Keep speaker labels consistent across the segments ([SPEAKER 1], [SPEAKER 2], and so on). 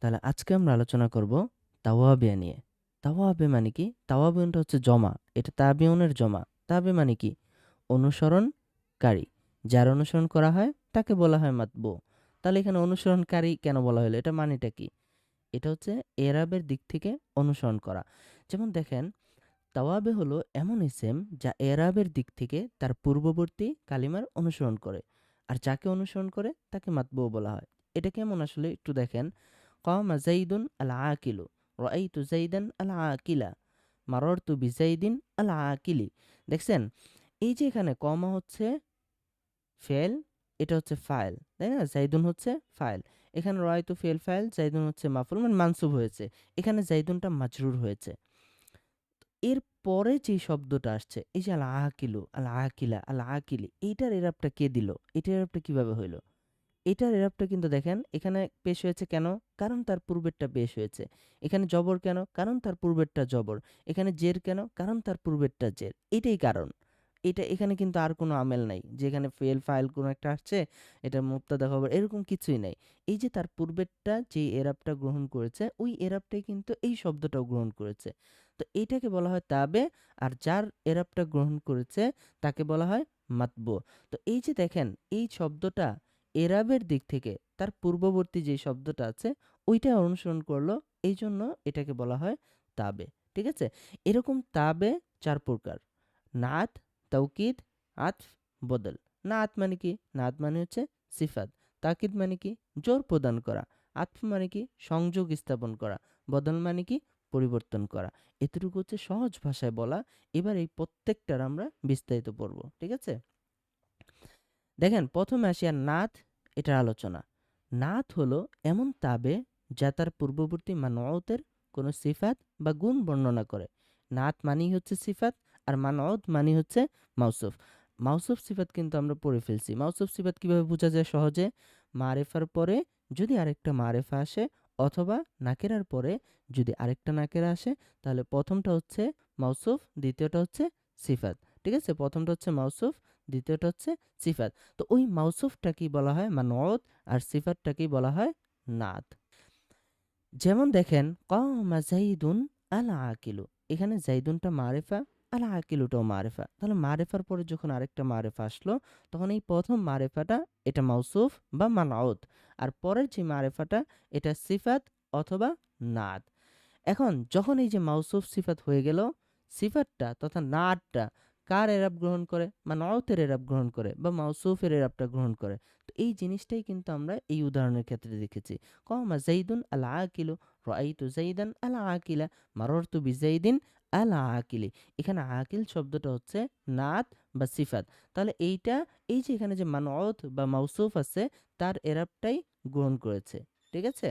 [SPEAKER 1] তাহলে আজকে আমরা আলোচনা করব তাওয়াবিয়া নিয়ে। তাওয়াবে মানে কি? তাওয়াবিয়নটা হচ্ছে জমা। এটা তাবিয়নের জমা। তাবে মানে কি? অনুসরণকারী। যার অনুসরণ করা হয়, তাকে বলা হয় মাতবু। তাহলে এখানে অনুসরণকারী কেন বলা হলো? এটা মানেটা কি? এটা হচ্ছে এরাবের দিক থেকে অনুসরণ করা। যেমন দেখেন তাওয়াবে হলো এমন ইসেম যা এরাবের দিক থেকে তার পূর্ববর্তী কালিমার অনুসরণ করে। আর যাকে অনুসরণ করে, তাকে মাতবু বলা হয়। এটা কেমন আসলে? একটু দেখেন। কমা জাইদুন আল আকিলু রাইতু জাইদান আল আকিলা মাররতু বিজাইদিন আল আকিলি দেখছেন? এই যে এখানে কমা হচ্ছে ফেল, এটা হচ্ছে ফাইল, তাই না? জাইদুন হচ্ছে ফাইল। এখানে রয়তু ফেল, ফাইল, জাইদুন হচ্ছে মাফুল মানে মানসুব হয়েছে। এখানে জাইদুনটা মাজরুর হয়েছে। এর পরে যে শব্দটা আসছে, এই যে আল আকিলু আল আকিলা আল আকিলি এইটার এরাবটা কে দিল? এটার এরাবটা কীভাবে হইল? এটার এরাবটা কিন্তু দেখেন, এখানে পেশ হয়েছে কেন? কারণ তার পূর্বেরটা পেশ হয়েছে। এখানে জবর কেন? কারণ তার পূর্বেরটা জবর। এখানে জের কেন? কারণ তার পূর্বেরটা জের। এটাই কারণ। এটা, এখানে কিন্তু আর কোনো আমেল নাই। যেখানে ফেল ফাইল কোনো একটা আসছে, এটা মুক্তাদা খবর, এরকম কিছুই নাই। এই যে তার পূর্বেরটা যে এরাবটা গ্রহণ করেছে, ওই এরাবটাই কিন্তু এই শব্দটাও গ্রহণ করেছে। তো এইটাকে বলা হয় তাবে, আর যার এরাবটা গ্রহণ করেছে, তাকে বলা হয় মাতব। তো এই যে দেখেন, এই শব্দটা এরাবের দিক থেকে তার পূর্ববর্তী যে শব্দটা আছে, ওইটা অনুসরণ করল। এই জন্য এটাকে বলা হয় তাবে, ঠিক আছে? এরকম তাবে চার প্রকার। নাত তৌকিদ আতফ বদল। নাত মানে কি? নাত মানে হচ্ছে সিফাত। তাকিদ মানে কি? জোর প্রদান করা। আতফ মানে কি? সংযোগ স্থাপন করা। বদল মানে কি? পরিবর্তন করা। এতটুকু হচ্ছে সহজ ভাষায় বলা। এবার এই প্রত্যেকটার আমরা বিস্তারিত পড়ব, ঠিক আছে? দেখেন, প্রথমে আসি আর নাথ এটার আলোচনা। নাথ হলো এমন তাবে যা তার পূর্ববর্তী মানওতের কোনো সিফাত বা গুণ বর্ণনা করে। নাথ মানেই হচ্ছে সিফাত আর মানওত মানে হচ্ছে মাউসুফ। মাউসুফ সিফাত কিন্তু আমরা পড়ে ফেলছি। মাউসুফ সিফাত কীভাবে বোঝা যায় সহজে? মারেফার পরে যদি আরেকটা মারেফা আসে অথবা নাকেরার পরে যদি আরেকটা নাকেরা আসে, তাহলে প্রথমটা হচ্ছে মাউসুফ, দ্বিতীয়টা হচ্ছে সিফাত। ঠিক আছে? প্রথমটা হচ্ছে মাউসুফ দ্বিতীয়টা হচ্ছে সিফাত। তো ওই মাউসুফটাকেই বলা হয় মানত আর সিফাতটাকেই বলা হয় নাত যেমন দেখেন, কমা জাইদুন আল আকিলু। এখানে জাইদুনটা মারেফা, আল আকিলুটাও মারেফা। তাহলে মারেফার পরে যখন আরেকটা মারেফা আসলো, তখন এই প্রথম মারেফাটা এটা মাউসুফ বা মানাউত আর পরের যে মারেফাটা, এটা সিফাত অথবা নাদ। এখন যখন এই যে মাউসুফ সিফাত হয়ে গেল, সিফাতটা তথা নাদটা কার এরাব গ্রহণ করে? বা নওতের এরাব গ্রহণ করে? বা মাউসুফের এরাবটা গ্রহণ করে? তো এই জিনিসটাই কিন্তু আমরা এই উদাহরণের ক্ষেত্রে দেখেছি। কমা জাইদুন আল আকিলু রাইতু জাইদান আল আকিলা মাররতু বিজাইদিন আল আকিলি এখানে আকিল শব্দটা হচ্ছে নাত বা সিফাত। তাহলে এইটা, এই যে এখানে যে মানত বা মাউসুফ আছে, তার এরাবটাই গ্রহণ করেছে। ঠিক আছে?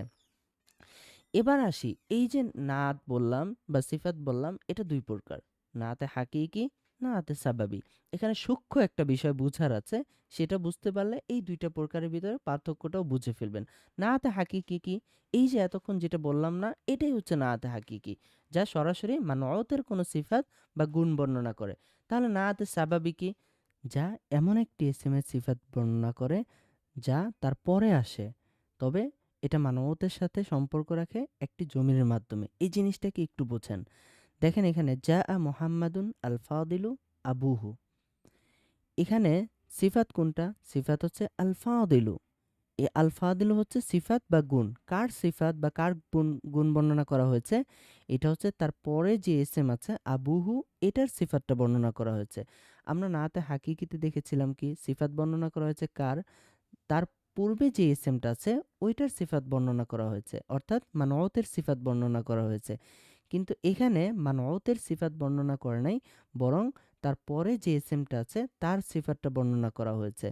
[SPEAKER 1] এবার আসি, এই যে নাত বললাম বা সিফাত বললাম, এটা দুই প্রকার। নাতে হাকিকি না আতে সাবাবি এখানে সূক্ষ্ম একটা বিষয় বুঝার আছে, সেটা বুঝতে পারলে এই দুইটা প্রকারের ভিতরে পার্থক্যটাও বুঝে ফেলবেন। না আতে হাকিকি কি? এই যে এতক্ষণ যেটা বললাম না, এটাই হচ্ছে না আতে হাকিকি, যা সরাসরি মানতের কোনো সিফাত বা গুণ বর্ণনা করে। তাহলে না আতে সাবাবি কি? যা এমন একটি এসএম এর সিফাত বর্ণনা করে, যা তার পরে আসে, তবে এটা মানবতের সাথে সম্পর্ক রাখে একটি জমির মাধ্যমে। এই জিনিসটাকে একটু বোঝেন। দেখেন এখানে জা আ মোহাম্মদুন আল ফাদিলু আবুহু। এখানে সিফাত কোনটা? সিফাত হচ্ছে আল ফাদিলু এই আল ফাদিলু হচ্ছে সিফাত বা গুণ। কার সিফাত বা কার গুণ গুণ বর্ণনা করা হয়েছে? এটা হচ্ছে তার পরে যে এস এম আছে, আবুহু, এটার সিফাতটা বর্ণনা করা হয়েছে। আমরা নাতে হাকিকিতে দেখেছিলাম কি, সিফাত বর্ণনা করা হয়েছে কার? তার পূর্বে যে এস এমটা আছে, ওইটার সিফাত বর্ণনা করা হয়েছে। অর্থাৎ মানওতের সিফাত বর্ণনা করা হয়েছে। কিন্তু এখানে মানওতের সিফাত বর্ণনা করে নাই, বরং তার পরে যে এসএমটা আছে, তার সিফাতটা বর্ণনা করা হয়েছে।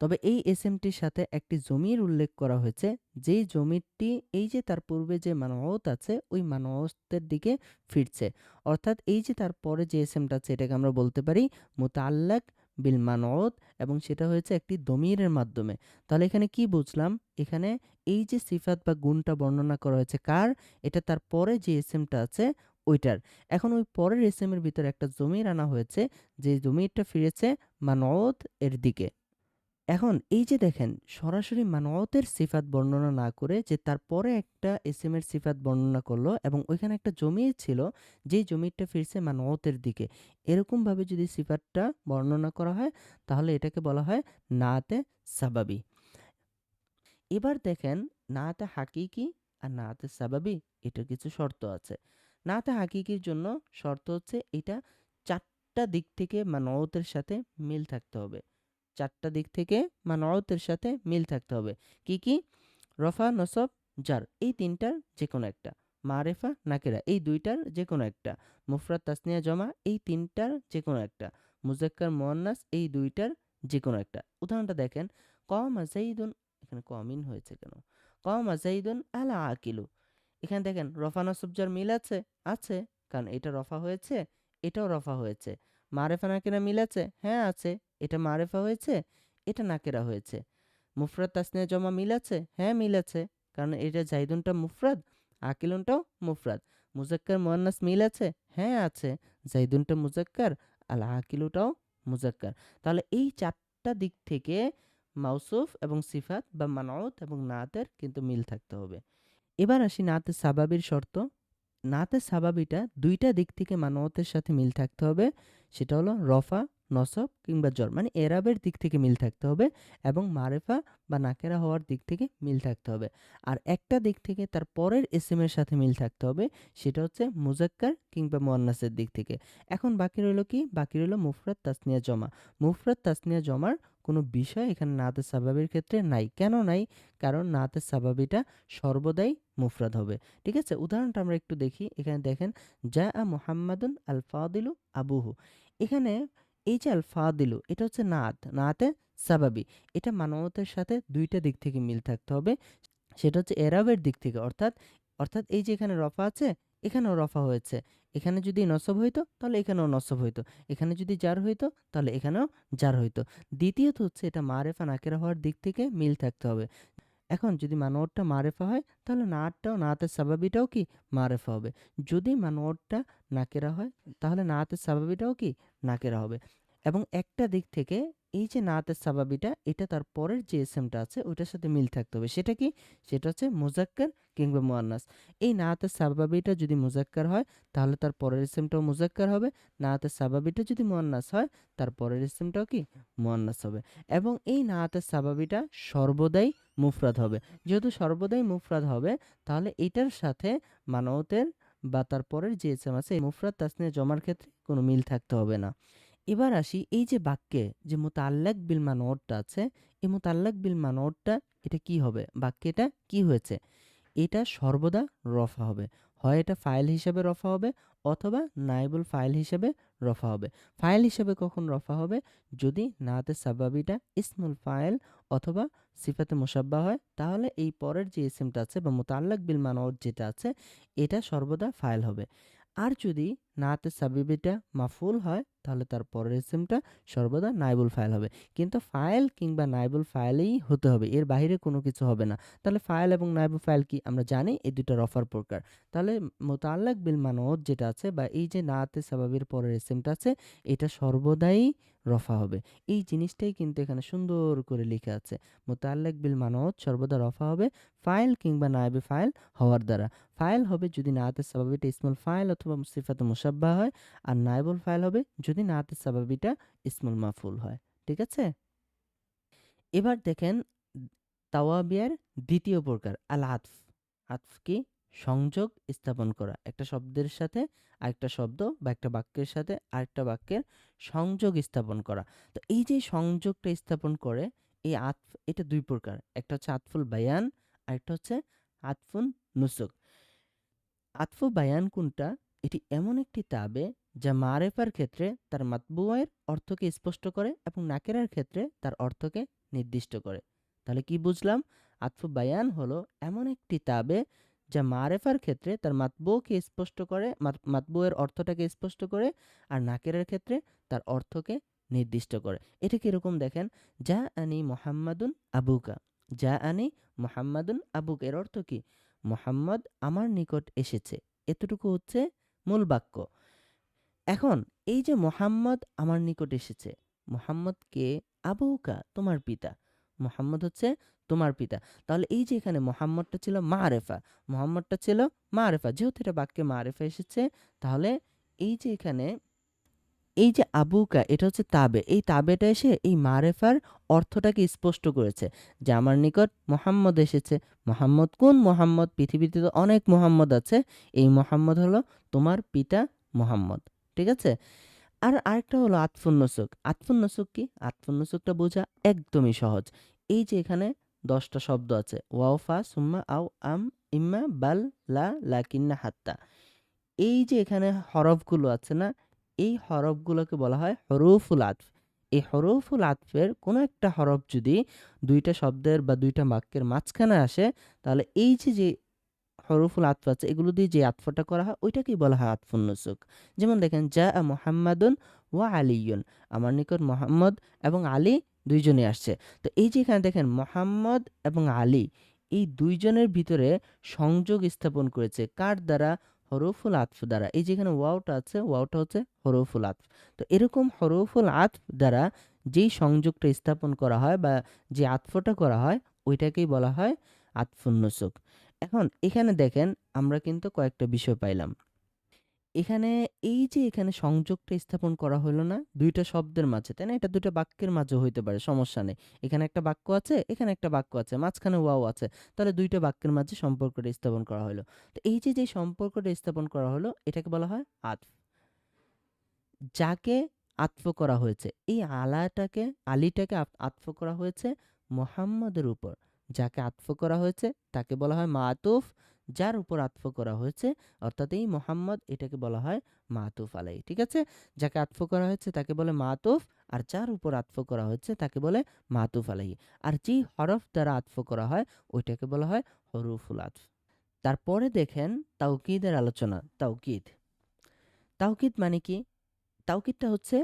[SPEAKER 1] তবে এই এসএমটির সাথে একটি জমির উল্লেখ করা হয়েছে যেই জমিটি, এই যে তার পূর্বে যে মানওত আছে, ওই মানওতের দিকে ফিরছে। অর্থাৎ এই যে তার পরে যে এসএমটা আছে, এটাকে আমরা বলতে পারি মোতাল্লাক বিল মানত এবং সেটা হয়েছে একটি দমিরের মাধ্যমে। তাহলে এখানে কি বুঝলাম? এখানে এই যে সিফাত বা গুণটা বর্ণনা করা হয়েছে কার? এটা তার পরে যে এসএমটা আছে ওইটার। এখন ওই পরের এসএমের ভিতরে একটা জমির আনা হয়েছে, যে জমিরটা ফিরেছে মানওত এর দিকে। এখন এই যে দেখেন, সরাসরি মানওয়াতের সিফাত বর্ণনা না করে যে তারপরে একটা এসএম এর সিফাত বর্ণনা করল এবং ওইখানে একটা জমি ছিল, যেই জমিটা ফিরছে মানওয়াতের দিকে। এরকমভাবে যদি সিফাতটা বর্ণনা করা হয়, তাহলে এটাকে বলা হয় নাতে সাবাবি। এবার দেখেন, নাতে হাকিকি আর নাতে সাবাবি, এটার কিছু শর্ত আছে। নাতে হাকিকির জন্য শর্ত হচ্ছে, এটা চারটা দিক থেকে মানওয়াতের সাথে মিল থাকতে হবে। চারটা দিক থেকে মানওয়াতের সাথে মিল থাকতে হবে। কি কি? রফা, নসব, জার, এই তিনটার যে কোনো একটা মারেফা নাকেরা, এই দুইটার যে কোনো একটা। মুফরাত তাসনিয়া, জমা, এই তিনটার যে কোনো একটা। মুজাক্কার, মোয়ান্নাস, এই দুইটার যে কোনো একটা। উদাহরণটা দেখেন। কম আজাইদুন এখানে কমিন হয়েছে কেন? কম আজাইদুন আলা আকিলু। এখানে দেখেন, রফা, নসব, জার মিল আছে? আছে। কারণ এটা রফা হয়েছে, এটাও রফা হয়েছে। মারেফা নাকেরা মিল আছে? হ্যাঁ আছে। এটা মারেফা হয়েছে, এটা নাকেরা হয়েছে। মুফরাদ তাসনিয়া জমা মিল আছে হ্যাঁ মিল আছে কারণ এটা জাইদুনটা মুফরাদ, আকিলুনটাও মুফরাদ। মুজাক্কার, মোয়ান্নাস মিল আছে হ্যাঁ আছে। জাইদুনটা মুজাক্কার, আল আকিলুটাও মুজাক্কার। তাহলে এই চারটা দিক থেকে মাউসুফ এবং সিফাত বা মানাউত এবং নাতের কিন্তু মিল থাকতে হবে। এবার আসি নাতে সাবাবির শর্ত। নাতে সাবাবিটা দুইটা দিক থেকে মানওয়াতের সাথে মিল থাকতে হবে। সেটা হলো রফা নসব কিংবা জর মানে এরাবের দিক থেকে মিল থাকতে হবে এবং মারেফা বা নাকেরা হওয়ার দিক থেকে মিল থাকতে হবে। আর একটা দিক থেকে তার পরের এসএমের সাথে মিল থাকতে হবে, সেটা হচ্ছে মুজাক্কার কিংবা মোয়ান্নাসের দিক থেকে। এখন বাকি রইল কি? বাকি রইল মুফরাত তাসনিয়া জমা। মুফরাত তাসনিয়া জমার কোনো বিষয় এখানে নাতে সাবাবির ক্ষেত্রে নাই। কেন নাই? কারণ নাতে সাবাবিটা সর্বদাই মুফরাদ হবে। ঠিক আছে? উদাহরণটা আমরা একটু দেখি। এখানে দেখেন যা আ মোহাম্মদুন আল ফাদিলু আবুহু। এখানে এই যে আল ফাদিলু এটা হচ্ছে নাত। নাতে সাবাবি। এটা মানবতের সাথে দুইটা দিক থেকে মিল থাকতে হবে। সেটা হচ্ছে এরাবের দিক থেকে। অর্থাৎ অর্থাৎ এই যে এখানে রফা আছে, এখানেও রফা হয়েছে। এখানে যদি নসব হইতো, তাহলে এখানেও নসব হইতো। এখানে যদি জার হইতো, তাহলে এখানেও জার হইতো। দ্বিতীয়ত হচ্ছে এটা মারেফা নাকেরা হওয়ার দিক থেকে মিল থাকতে হবে। এখন যদি মানোয়ারটা মারেফা হয়, তাহলে নাতটাও নাতের স্বাভাবিটাও কি মারেফা হবে? যদি মানোয়ারটা নাকেরা হয়, তাহলে নাতের স্বাভাবিটাও কি নাকেরা হবে? এবং একটা দিক থেকে এই যে নাতের সাবাবিটা এটা তার পরের যে এসএমটা আছে, ওইটার সাথে মিল থাকতে হবে। সেটা কি? সেটা হচ্ছে মুজাক্কার কিংবা মুয়ান্নাস। এই নাতের সাবাবিটা যদি মুজাক্কার হয়, তাহলে তার পরের এসএমটাও মুজাক্কার হবে। নাতের সাবাবিটা যদি মুয়ান্নাস হয়, তার পরের এসএমটাও কি? মুয়ান্নাস হবে। এবং এই নাতের সাবাবিটা সর্বদাই মুফরাদ হবে। যেহেতু সর্বদাই মুফরাদ হবে, তাহলে এটার সাথে মানবতের বা তার পরের যে এসএম আছে, এই মুফরাদ তাসনিয়া জমার ক্ষেত্রে কোনো মিল থাকতে হবে না। এবার আসি এই যে বাক্যে যে মোতাল্লাক বিল মানোয়ারটা আছে, এই মোতাল্লাক বিল মানোয়ারটা এটা কি হবে? বাক্যেটা কি হয়েছে? এটা সর্বদা রফা হবে। হয় এটা ফাইল হিসাবে রফা হবে অথবা নাইবুল ফাইল হিসাবে রফা হবে। ফাইল হিসাবে কখন রফা হবে? যদি নাতে সাবাবিটা ইসমুল ফাইল অথবা সিফাতে মুসাব্বা হয়, তাহলে এই পরের যে ইসিমটা আছে বা মোতাল্লাক বিল মানোয়ার যেটা আছে, এটা সর্বদা ফাইল হবে। আর যদি নাতে সাবিবিটা মাফুল হয়, তাহলে তার পরের ইসিমটা সর্বদা নাইবুল ফাইল হবে। কিন্তু ফাইল কিংবা নাইবুল ফাইলেই হতে হবে, এর বাইরে কোনো কিছু হবে না। তাহলে ফাইল এবং নাইবুল ফাইল কি? আমরা জানি এই দুটো রফার প্রকার। তাহলে মোতাল্লাক বিল মানত যেটা আছে বা এই যে নাতে সাবাবির পরের ইসিমটা আছে, এটা সর্বদাই রফা হবে। এই জিনিসটাই কিন্তু এখানে সুন্দর করে লেখা আছে। মোতাল্লাক বিল মানত সর্বদা রফা হবে, ফাইল কিংবা নাইবে ফাইল হওয়ার দ্বারা। ফাইল হবে যদি নাতে সাবাবিটা ইসমুল ফাইল অথবা সিফাতে মুসাব্বা হয় আর নাইবুল ফাইল হবে যদি নাতে সাবাবিটা ইসমুল মাফুল হয়, ঠিক আছে? এবার দেখেন তাওয়াবিয়ার দ্বিতীয় প্রকার আল আতফ আতফ কি? সংযোগ স্থাপন করা। একটা শব্দের সাথে আরেকটা শব্দ বা একটা বাক্যের সাথে আরেকটা বাক্যের সংযোগ স্থাপন করা। তো এই যে সংযোগটা স্থাপন করে, এই আতফ, এটা দুই প্রকার। একটা হচ্ছে আতফুল বায়ান, আরেকটা হচ্ছে আতফুন নুসুক। আতফু বায়ান কোনটা? এটি এমন একটি তাবে যা মারেফার ক্ষেত্রে তার মাতবুয়ের অর্থকে স্পষ্ট করে এবং নাকেরার ক্ষেত্রে তার অর্থকে নির্দিষ্ট করে। তাহলে কি বুঝলাম? আতফু বায়ান হলো এমন একটি তাবে যা মারেফার ক্ষেত্রে তার মাতবুকে স্পষ্ট করে মাতবুয়ের অর্থটাকে স্পষ্ট করে আর নাকেরের ক্ষেত্রে তার অর্থকে নির্দিষ্ট করে। এটা কীরকম দেখেন? যা আনি মোহাম্মদুন আবুকা। যা আনি মোহাম্মদুন আবুক। এর অর্থ কি? মোহাম্মদ আমার নিকট এসেছে। এতটুকু হচ্ছে মূল বাক্য। এখন, এই যে মোহাম্মদ আমার নিকট এসেছে, মোহাম্মদ কে? আবুকা তোমার পিতা। মোহাম্মদ হচ্ছে তোমার পিতা। তাহলে এই যে এখানে মোহাম্মদটা ছিল মারেফা, মোহাম্মদটা ছিল মারেফা। যেহেতু এটা বাক্যে মারেফা এসেছে, তাহলে এই যে এখানে এই যে আবুকা, এটা হচ্ছে তাবে। এই তাবেটা এসে এই মারেফার অর্থটাকে স্পষ্ট করেছে যে আমার নিকট মোহাম্মদ এসেছে। মোহাম্মদ কোন মোহাম্মদ? পৃথিবীতে তো অনেক মোহাম্মদ আছে। এই মোহাম্মদ হলো তোমার পিতা মোহাম্মদ। ঠিক আছে? আর আরেকটা হলো আতফুন্নসুক। আতফুন্নসুক কি? আতফুন্নসুকটা বোঝা একদমই সহজ। এই যে এখানে দশটা শব্দ আছে। ওয়াওফা সুম্মা, আও, আম, ইম্মা, বাল, লা, লাকিন্না, হাত্তা। এই যে এখানে হরফগুলো আছে না এই হরফগুলোকে বলা হয় হরফুল আতফ। এই হরফুল আতফের কোনো একটা হরফ যদি দুইটা শব্দের বা দুইটা বাক্যের মাঝখানে আসে, তাহলে এই যে যে হরফুল আতফ আছে, এগুলো দিয়ে যে আতফটা করা হয়, ওইটাকেই বলা হয় আতফুন যেমন দেখেন যা মোহাম্মদুন ওয়া আলিয়ুন। আমার নিকট মোহাম্মদ এবং আলী দুইজনে আসছে। তো এই যে এখানে দেখেন, মোহাম্মদ এবং আলী, এই দুইজনের ভিতরে সংযোগ স্থাপন করেছে। কার দ্বারা? হরফুল আতফ দ্বারা। এই যেখানে ওয়াওটা আছে, ওয়াওটা হচ্ছে হরফুল আতফ। তো এরকম হরফুল আতফ দ্বারা যেই সংযোগটা স্থাপন করা হয় বা যে আতফটা করা হয়, ওইটাকেই বলা হয় আতফুন্নসুক এখন এখানে দেখেন, আমরা কিন্তু কয়েকটা বিষয় পাইলাম। এখানে এই যে এখানে সংযোগটা স্থাপন করা হলো না, দুইটা শব্দের মাঝে, তাই না? এটা দুইটা বাক্যের মাঝে হইতে পারে, সমস্যা নেই। এখানে একটা বাক্য আছে, এখানে একটা বাক্য আছে, মাঝখানে ওয়াও আছে। তাহলে দুইটা বাক্যের মাঝে সম্পর্কটা স্থাপন করা হলো। তো এই যে যে সম্পর্কটা স্থাপন করা হলো, এটাকে বলা হয় আতফ যাকে আতফ করা হয়েছে, এই আলাটাকে, আলিটাকে আত- আতফ করা হয়েছে মোহাম্মদের উপর। যাকে আতফ করা হয়েছে, তাকে বলা হয় মাতুফ। যার উপর আতফ করা হয়েছে, অর্থাৎ এই মোহাম্মদ এটাকে বলা হয় মাতুফ আলাই, ঠিক আছে? যাকে আতফ করা হয়েছে তাকে বলে মাতুফ, আর যার উপর আতফ করা হয়েছে তাকে বলে মাতুফ আলাই, আর যেই হরফ দ্বারা আতফ করা হয় ওইটাকে বলা হয় হরুফুল আতফ। তারপরে দেখেন তাওকিদের আলোচনা, তাওকিদ। তাওকিদ মানে কি? তাওকিদটা হচ্ছে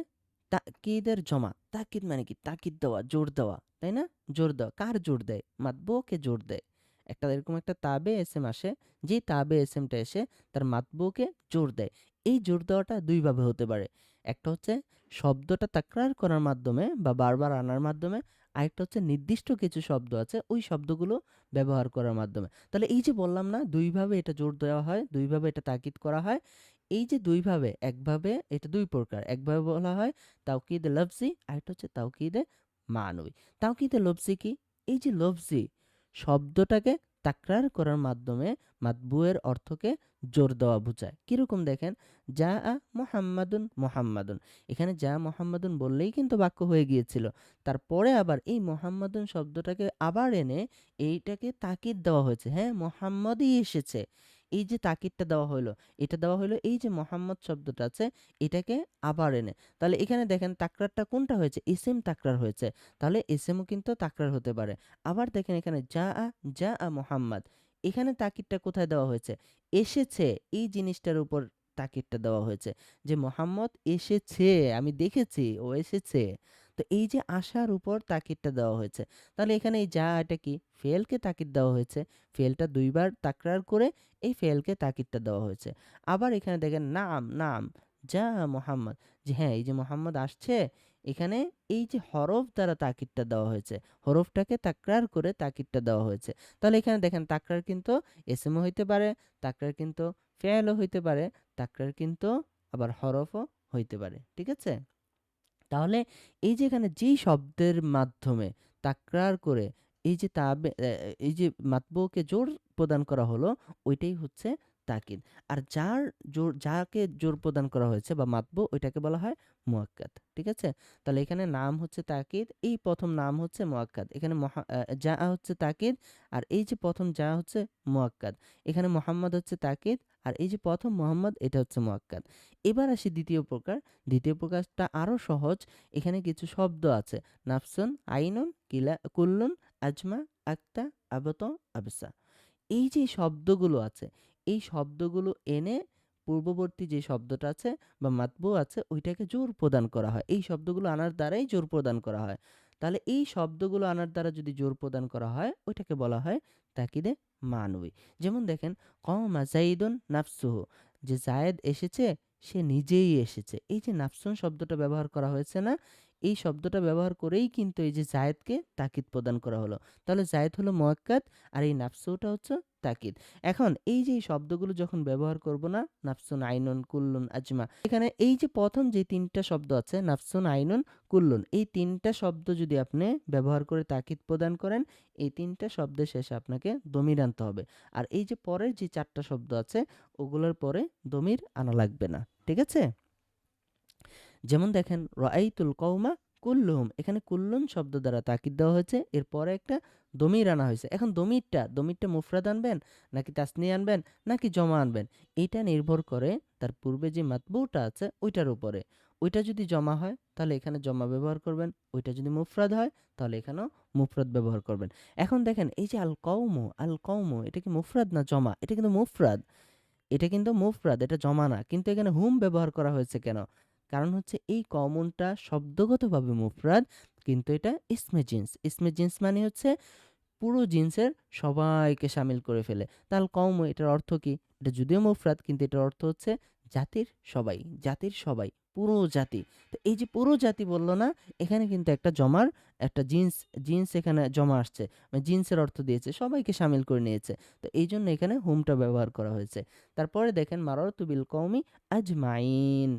[SPEAKER 1] তাকিদের জমা। তাকিদ মানে কি? তাকিদ দেওয়া, জোর দেওয়া, তাই না? জোর দেওয়া। কার জোর দেয়? মাতবুকে জোর দেয়। একটা এরকম একটা তাবে এস এম আসে যে তাবে এস এমটা এসে তার মাতবুকে জোর দেয়। এই জোর দেওয়াটা দুইভাবে হতে পারে। একটা হচ্ছে শব্দটা তাকরার করার মাধ্যমে বা বারবার আনার মাধ্যমে, আরেকটা হচ্ছে নির্দিষ্ট কিছু শব্দ আছে, ওই শব্দগুলো ব্যবহার করার মাধ্যমে। তাহলে এই যে বললাম না, দুইভাবে এটা জোর দেওয়া হয়, দুইভাবে এটা তাকিদ করা হয়, এই যে দুইভাবে, একভাবে এটা দুই প্রকার, একভাবে বলা হয় তাওকিদে লফজি, আরেকটা হচ্ছে তাওকিদে মানবী। তাওকিদে লফজি কি? এই যে লফজি শব্দটাকে তাকরার করার মাধ্যমে মাতবুয়ের অর্থকে জোর দেওয়া বোঝায়। কীরকম দেখেন? যা আ মোহাম্মাদুন মোহাম্মাদুন। এখানে যা মোহাম্মাদুন বললেই কিন্তু বাক্য হয়ে গিয়েছিল। তারপরে আবার এই মোহাম্মাদুন শব্দটাকে আবার এনে এইটাকে তাকিদ দেওয়া হয়েছে। হ্যাঁ মোহাম্মদই এসেছে। এই যে তাকিদটা দেওয়া হলো এটা দেওয়া হলো এই যে মোহাম্মদ শব্দটা আছে, এটাকে আবার এনে। তাহলে এখানে দেখেন তাকরারটা কোনটা হয়েছে? এসএম তাকরার হয়েছে। তাহলে এসএমও কিন্তু তাকরার হতে পারে। আবার দেখেন এখানে যা আ যা আ মোহাম্মদ। এখানে তাকিদটা কোথায় দেওয়া হয়েছে? এসেছে। এই জিনিসটার উপর তাকিদটা দেওয়া হয়েছে যে মোহাম্মদ এসেছে, আমি দেখেছি, ও এসেছে। তো এই যে আশার উপর তাকিদটা দেওয়া হয়েছে, তাহলে এখানে এই যা এটা কি? ফেলকে তাকিদ দেওয়া হয়েছে, ফেলটা দুইবার তাকরার করে এই ফেলকে তাকিদটা দেওয়া হয়েছে। আবার এখানে দেখেন, নাম নাম, যা মোহাম্মদ, যে হ্যাঁ এই যে মোহাম্মদ আসছে, এখানে এই যে হরফ দ্বারা তাকিদটা দেওয়া হয়েছে, হরফটাকে তাকরার করে তাকিদটা দেওয়া হয়েছে। তাহলে এখানে দেখেন, তাকরার কিন্তু এসএমও হইতে পারে, তাকরার কিন্তু ফেলও হইতে পারে, তাকরার কিন্তু আবার হরফও হইতে পারে, ঠিক আছে? তাহলে এই যে এখানে যেই শব্দের মাধ্যমে তাকরার করে এই যে তাবে এই যে মাতবুকে জোর প্রদান করা হলো, ওইটাই হচ্ছে তাকিদ আর যার জোর, যাকে জোর প্রদান করা হয়েছে বা মাতব, ওইটাকে বলা হয় মুয়াক্কাদ, ঠিক আছে? তাহলে এখানে নাম হচ্ছে তাকিদ, এই প্রথম নাম হচ্ছে মুয়াক্কাদ। এখানে যা হচ্ছে তাকিদ, আর এই যে প্রথম যা হচ্ছে মুয়াক্কাদ। এখানে মোহাম্মদ হচ্ছে তাকিদ, আর এই যে প্রথম মোহাম্মদ, এটা হচ্ছে মুয়াক্কাদ। এবার আসি দ্বিতীয় প্রকার। দ্বিতীয় প্রকারটা আরও সহজ। এখানে কিছু শব্দ আছে। নাফসুন, আইনুন, কিলা, কুল্লুন, আজমা, আক্তা, আবত, আবসা। এই যে শব্দগুলো আছে এই শব্দগুলো এনে পূর্ববর্তী যে শব্দটা আছে বা মাতবু আছে, ওইটাকে জোর প্রদান করা হয়। এই শব্দগুলো আনার দ্বারাই জোর প্রদান করা হয়। তাহলে এই শব্দগুলো আনার দ্বারা যদি জোর প্রদান করা হয়, ওইটাকে বলা হয় তাকিদে মানবী। যেমন দেখেন, কমা জাইদুন নাফসুহু, যে জায়েদ এসেছে, সে নিজেই এসেছে। এই যে নাফসুন শব্দটা ব্যবহার করা হয়েছে না, এই শব্দটা ব্যবহার করেই কিন্তু এই যে জায়েদকে তাকিদ প্রদান করা হলো। তাহলে জায়েদ হলো মোয়াক্কাদ, আর এই নাফসুটা হচ্ছে তাকিদ। এখন এই যে শব্দগুলো যখন ব্যবহার করব না, নাফসুন আইনুন কুল্লুন আজমা, এখানে এই যে প্রথম যে তিনটা শব্দ আছে, নাফসুন আইনুন কুল্লুন, এই তিনটা শব্দ যদি আপনি ব্যবহার করে তাকিদ প্রদান করেন, এই তিনটা শব্দের শেষে আপনাকে দমির আনতে হবে। আর এই যে পরের যে চারটা শব্দ আছে, ওগুলোর পরে দমির আনা লাগবে না। ঠিক আছে? যেমন দেখেন রাইতুল কৌমা কুল্লুহুম এখানে কুল্লুন শব্দ দ্বারা তাকিদ দেওয়া হয়েছে। এরপরে একটা দমির আনা হয়েছে। এখন দমিরটা দমিরটা মুফরাদ আনবেন, নাকি তাসনি আনবেন, নাকি জমা আনবেন, এটা নির্ভর করে তার পূর্বে যে মাতবুটা আছে, ওইটার উপরে। ওইটা যদি জমা হয়, তাহলে এখানে জমা ব্যবহার করবেন। ওইটা যদি মুফরাদ হয়, তাহলে এখানেও মুফরাদ ব্যবহার করবেন। এখন দেখেন, এই যে আল কৌমু আল কৌমু এটা কি মুফরাদ না জমা? এটা কিন্তু মুফরাদ। এটা কিন্তু মুফরাদ, এটা জমা না। কিন্তু এখানে হুম ব্যবহার করা হয়েছে কেন? কারণ হচ্ছে এই কমনটা শব্দগতভাবে মুফরাদ, কিন্তু এটা ইসমে জিন্স ইসমে জিন্স মানে হচ্ছে পুরো জিন্সের সবাইকে সামিল করে ফেলে। তাহলে কম এটার অর্থ কি? এটা যদিও মুফরাদ, কিন্তু এটার অর্থ হচ্ছে জাতির সবাই জাতির সবাই, পুরো জাতি। তো এই যে পুরো জাতি বলল না, এখানে কিন্তু একটা জমার, একটা জিন্স জিন্স এখানে জমা আসছে। মানে জিন্সের অর্থ দিয়েছে, সবাইকে সামিল করে নিয়েছে। তো এই জন্য এখানে হোমটা ব্যবহার করা হয়েছে। তারপরে দেখেন মারর তুবিল কৌমি আজমাইন।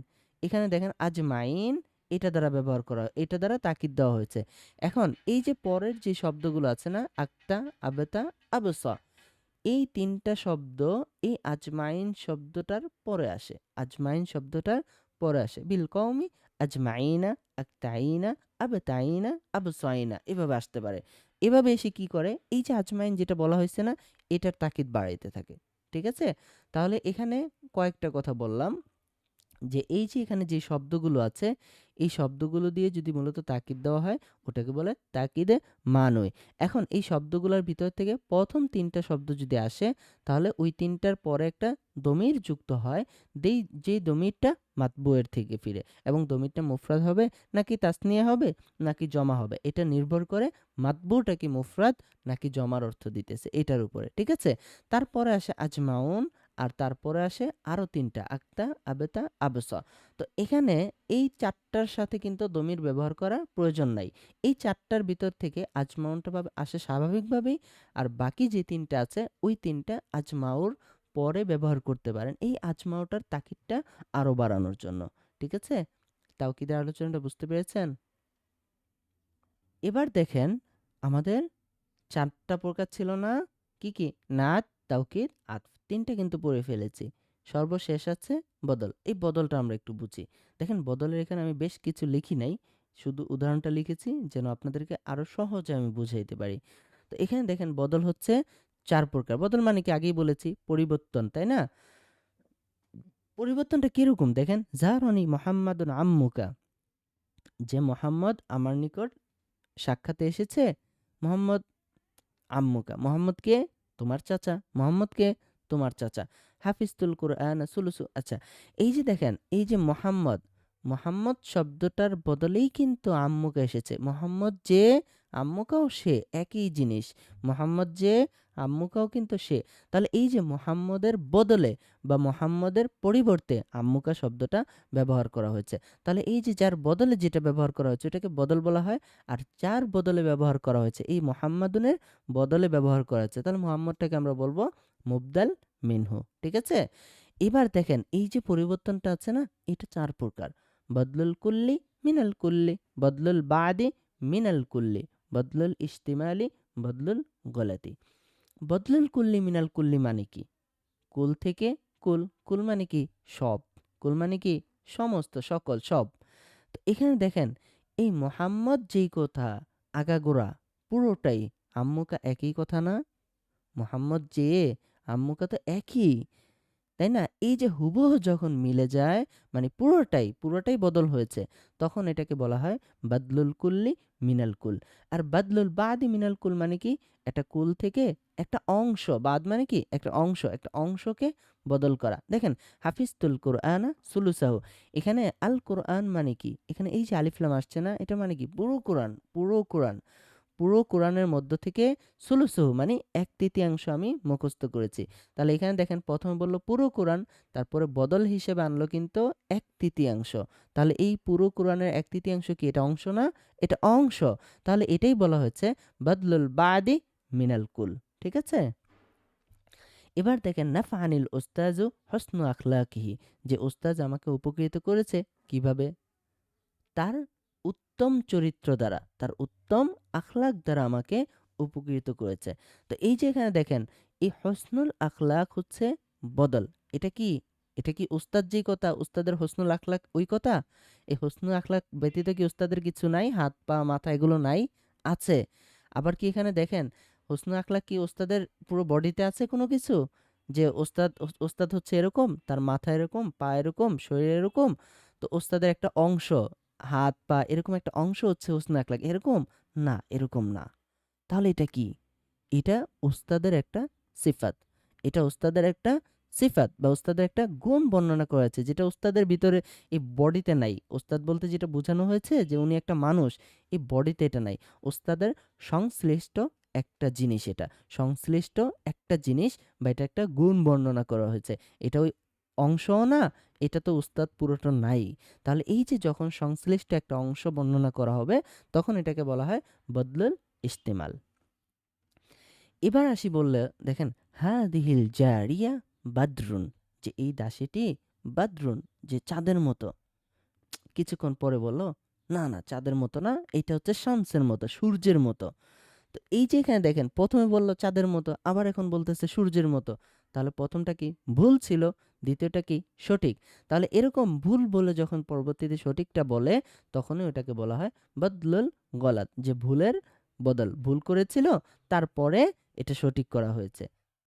[SPEAKER 1] এখানে দেখেন আজমাইন, এটা দ্বারা ব্যবহার করা এটা দ্বারা তাকিদ দেওয়া হয়েছে। এখন এই যে পরের যে শব্দগুলো আছে না, আক্তা, আবেতা, আবসা, এই তিনটা শব্দ এই আজমাইন শব্দটার পরে আসে, আজমাইন শব্দটার পরে আসে। বিল কৌমি আজমাইনা, আক্তাইনা, আবেতাইনা, আবসাইনা, এভাবে আসতে পারে। এভাবে এসে কি করে? এই যে আজমাইন যেটা বলা হয়েছে না, এটার তাকিদ বাড়াইতে থাকে, ঠিক আছে? তাহলে এখানে কয়েকটা কথা বললাম। যে এই যে এখানে যে শব্দগুলো আছে, এই শব্দগুলো দিয়ে যদি মূলত তাকিদ দেওয়া হয়, ওটাকে বলে তাকিদে মানই এখন এই শব্দগুলোর ভিতর থেকে প্রথম তিনটা শব্দ যদি আসে, তাহলে ওই তিনটার পরে একটা দমির যুক্ত হয়, দেই, যে দমিরটা মাতবুয়ের থেকে ফিরে। এবং দমিরটা মুফরাদ হবে নাকি তাসনিয়া হবে নাকি জমা হবে? এটা নির্ভর করে মাতবুটা কি মুফরাদ নাকি জমার অর্থ দিতেছে, এটার উপরে। ঠিক আছে? তারপরে আসে আজমাউন। আর তারপরে আসে আরও তিনটা, আক্তা, আবেতা আবেসা তো এখানে এই চারটার সাথে কিন্তু দমির ব্যবহার করার প্রয়োজন নাই। এই চারটার ভিতর থেকে আজমাউনটা পাবে আসে স্বাভাবিকভাবেই আর বাকি যে তিনটা আছে, ওই তিনটা আজমাউর পরে ব্যবহার করতে পারেন। এই আজমাউটার তাকিদটা আরও বাড়ানোর জন্য। ঠিক আছে? তাও তাওকিদের আলোচনাটা বুঝতে পেরেছেন? এবার দেখেন আমাদের চারটা প্রকার ছিল না? কি কি? নাত তাওকিদ, আতফ। তিনটে কিন্তু পড়ে ফেলেছি। সর্বশেষ আছে বদল। এই বদলটা আমরা একটু বুঝি। দেখেন, বদলের এখানে আমি বেশ কিছু লিখি নাই। শুধু উদাহরণটা লিখেছি যেন আপনাদেরকে আরও সহজে আমি বুঝাইতে পারি। তো এখানে দেখেন, বদল হচ্ছে চার প্রকার। বদল মানে কি? আগেই বলেছি, পরিবর্তন, তাই না? পরিবর্তনটা কীরকম? দেখেন জাহারনি মোহাম্মদ আম্মুকা। যে মোহাম্মদ আমার নিকট সাক্ষাতে এসেছে, মোহাম্মদ আম্মুকা। মোহাম্মদকে তোমার চাচা। মোহাম্মদ কে? তোমার চাচা। হাফিজতুল কোরআন সুলুসু। আচ্ছা এই যে দেখেন, এই যে মোহাম্মদ মোহাম্মদ শব্দটার বদলেই কিন্তু আম্মুকে এসেছে। মোহাম্মদ যে, আম্মুকাও সে, একই জিনিস। মোহাম্মদ যে, আম্মুকাও কিন্তু সে। তাহলে এই যে মোহাম্মদের বদলে বা মোহাম্মদের পরিবর্তে আম্মুকা শব্দটা ব্যবহার করা হয়েছে। তাহলে এই যে যার বদলে যেটা ব্যবহার করা হয়েছে এটাকে বদল বলা হয়। আর যার বদলে ব্যবহার করা হয়েছে, এই মোহাম্মদুনের বদলে ব্যবহার করা হয়েছে। তাহলে মোহাম্মদটাকে আমরা বলব মুবদাল মিনহু, ঠিক আছে? এবার দেখেন, এই যে পরিবর্তনটা আছে না, এটা চার প্রকার। বদলুল কুল্লি, মিনাল কুল্লি। বদলুল বাদি, মিনাল কুল্লি। বদলুল ইস্তিমালি বদলুল গলাতি। বদলুল কুল্লি, মিনাল কুল্লি মানে কি? কুল থেকে কুল। কুল মানে কি? সব। কুল মানে কি? সমস্ত, সকল, সব। তো এখানে দেখেন, এই মোহাম্মদ যেই কথা, আগাগোড়া, পুরোটাই আম্মুকা একই কথা না? মোহাম্মদ যে আম্মুকা তো একই। তাই না? এই যে হুবহু যখন মিলে যায় মানে পুরোটাই পুরোটাই বদল হয়েছে, তখন এটাকে বলা হয় বাদলুল কুল্লি মিনাল কুল। আর বাদলুল বাদি মিনাল কুল মানে কি? একটা কুল থেকে একটা অংশ, বাদ মানে কি? একটা অংশ, একটা অংশকে বদল করা। দেখেন, হাফিজতুল কোরআনা সুলুসাহ। এখানে আল কোরআন মানে কি? এখানে এই যে আলিফলাম আসছে না, এটা মানে কি? পুরো কোরআন পুরো কোরআন। পুরো কোরআনের মধ্য থেকে সুলুসুহু মানে এক তৃতীয়াংশ আমি মুখস্থ করেছি। তাহলে এখানে দেখেন, প্রথমে বলল পুরো কোরআন, তারপরে বদল হিসেবে আনলো কিন্তু এক তৃতীয়াংশ। তাহলে এই পুরো কোরআনের এক তৃতীয়াংশ কি এটা অংশ না? এটা অংশ। তাহলে এটাই বলা হয়েছে, বদলুল বাদি মিনাল কুল। ঠিক আছে? এবার দেখেন নাফানিল ওস্তাজু হসনু আখলাকিহি। যে ওস্তাজ আমাকে উপকৃত করেছে কীভাবে? তার উত্তম চরিত্র দ্বারা, তার উত্তম আখলাক দ্বারা আমাকে উপকৃত করেছে। তো এই যে এখানে দেখেন, এই হসনুল আখলাক হচ্ছে বদল। এটা কি? এটা কি উস্তাদ যেই কথা? উস্তাদের হসনুল আখলাক ওই কথা? এই হসনুল আখলাক ব্যতীত কি উস্তাদের কিছু নাই? হাত, পা, মাথা এগুলো নাই? আছে। আবার কি এখানে দেখেন হসনু আখলাক কি ওস্তাদের পুরো বডিতে আছে কোনো কিছু? যে ওস্তাদ ওস্তাদ হচ্ছে এরকম, তার মাথা এরকম, পা এরকম, শরীর এরকম, তো ওস্তাদের একটা অংশ। হাত পা এরকম একটা অংশ হচ্ছে হসনু আখলাক। এরকম? না এরকম না। তাহলে এটা কি? এটা ওস্তাদের একটা সিফাত। এটা ওস্তাদের একটা সিফাত বা ওস্তাদের একটা গুণ বর্ণনা করা হয়েছে যেটা ওস্তাদের ভিতরে এই বডিতে নাই। ওস্তাদ বলতে যেটা বোঝানো হয়েছে যে উনি একটা মানুষ, এই বডিতে এটা নাই। ওস্তাদের সংশ্লিষ্ট একটা জিনিস এটা। সংশ্লিষ্ট একটা জিনিস বা এটা একটা গুণ বর্ণনা করা হয়েছে। এটা ওই অংশও না, এটা তো উস্তাদ পুরোটা নাই। তাহলে এই যে যখন সংশ্লিষ্ট একটা অংশ বর্ণনা করা হবে, তখন এটাকে বলা হয় বদলুল ইস্তেমাল। এবার আসি বললে, দেখেন হ্যাঁ দিহিল জারিয়া বাদরুন, যে এই দাসীটি বাদরুন, যে চাঁদের মতো। কিছুক্ষণ পরে বলল, না না, চাঁদের মতো না, এটা হচ্ছে শামসের মতো, সূর্যের মতো। তো এই যে এখানে দেখেন, প্রথমে বলল চাঁদের মতো, আবার এখন বলতেছে সূর্যের মতো। তাহলে প্রথমটা কি ভুল ছিল? দ্বিতীয়টা কি সঠিক? তাহলে এরকম ভুল বলে যখন পরবর্তীতে সঠিকটা বলে, তখনই ওটাকে বলা হয় বদলুল গলাত। যে ভুলের বদল ভুল করেছিল, তারপরে এটা সঠিক করা হয়েছে।